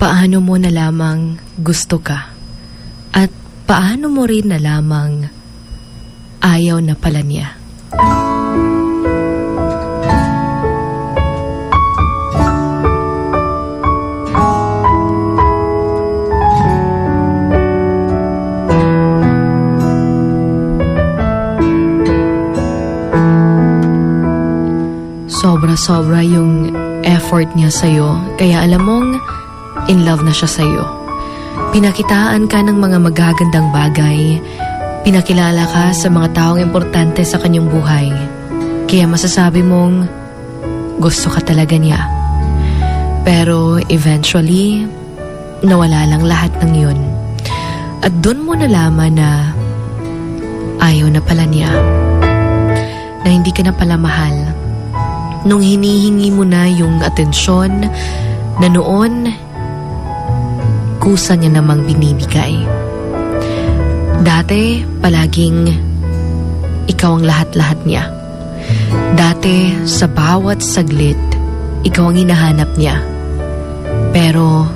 Paano mo na lamang gusto ka? At paano mo rin na lamang ayaw na pala niya? Sobra-sobra yung effort niya sa'yo, kaya alam mong in love na siya sa'yo. Pinakitaan ka ng mga magagandang bagay, pinakilala ka sa mga taong importante sa kanyang buhay, kaya masasabi mong gusto ka talaga niya. Pero eventually, nawala lang lahat ng yun. At doon mo nalaman na ayaw na pala niya. Na hindi ka na pala mahal nung hinihingi mo na yung atensyon na noon kusa niya namang binibigay. Dati, palaging ikaw ang lahat-lahat niya. Dati, sa bawat saglit, ikaw ang hinahanap niya. Pero,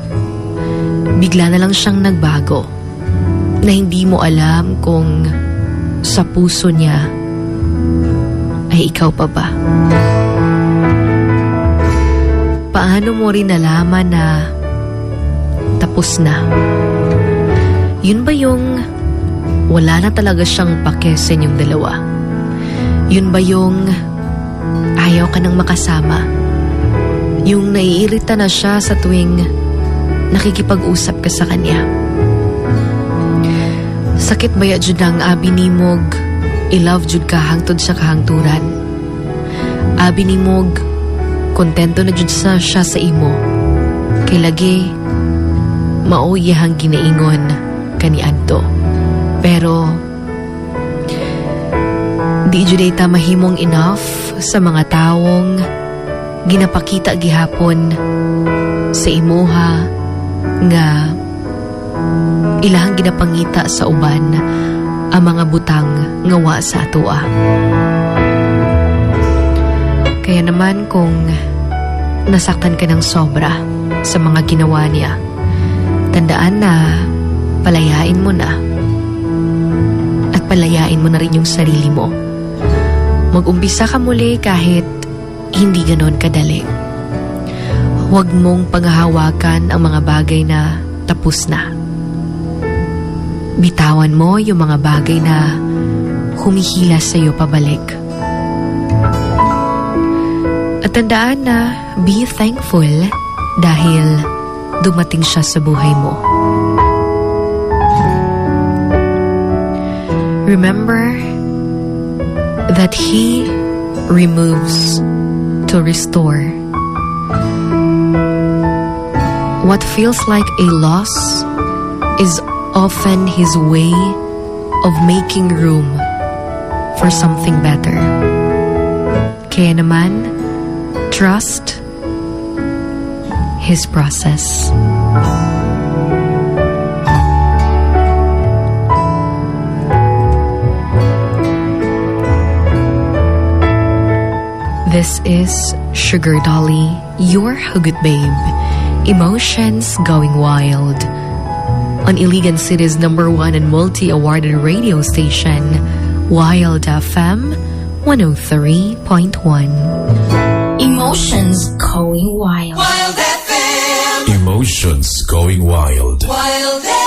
bigla na lang siyang nagbago na hindi mo alam kung sa puso niya ay ikaw pa ba. Paano mo rin nalaman na tapos na? Yun ba yung wala na talaga siyang pake sa inyong dalawa? Yun ba yung ayaw ka nang makasama? Yung naiirita na siya sa tuwing nakikipag-usap ka sa kanya? Sakit ba ya jud ang abi nimog i-love jud ka hangtod sa kahangturan? Abi nimog kontento na jud sa siya sa imo. Kay lagi, mao iyahang ginaingon kani adto. Pero, di jud mahimong enough sa mga taong ginapakita gihapon sa imuha nga ilahang ginapangita sa uban ang mga butang nga wa sa atoa. Kaya naman kung nasaktan ka ng sobra sa mga ginawa niya, tandaan na palayain mo na. At palayain mo na rin yung sarili mo. Mag-umpisa ka muli kahit hindi ganon kadali. Huwag mong paghahawakan ang mga bagay na tapos na. Bitawan mo yung mga bagay na humihila sa iyo pabalik. At tandaan na be thankful dahil dumating siya sa buhay mo. Remember that He removes to restore. What feels like a loss is often His way of making room for something better. Kaya naman, trust His process. This is Sugar Dolly, your Hugot Babe. Emotions going wild. On Iligan City's number one and multi-awarded radio station, Wild FM 103.1. Emotions going wild. Wild FM, Emotions going wild. Wild FM.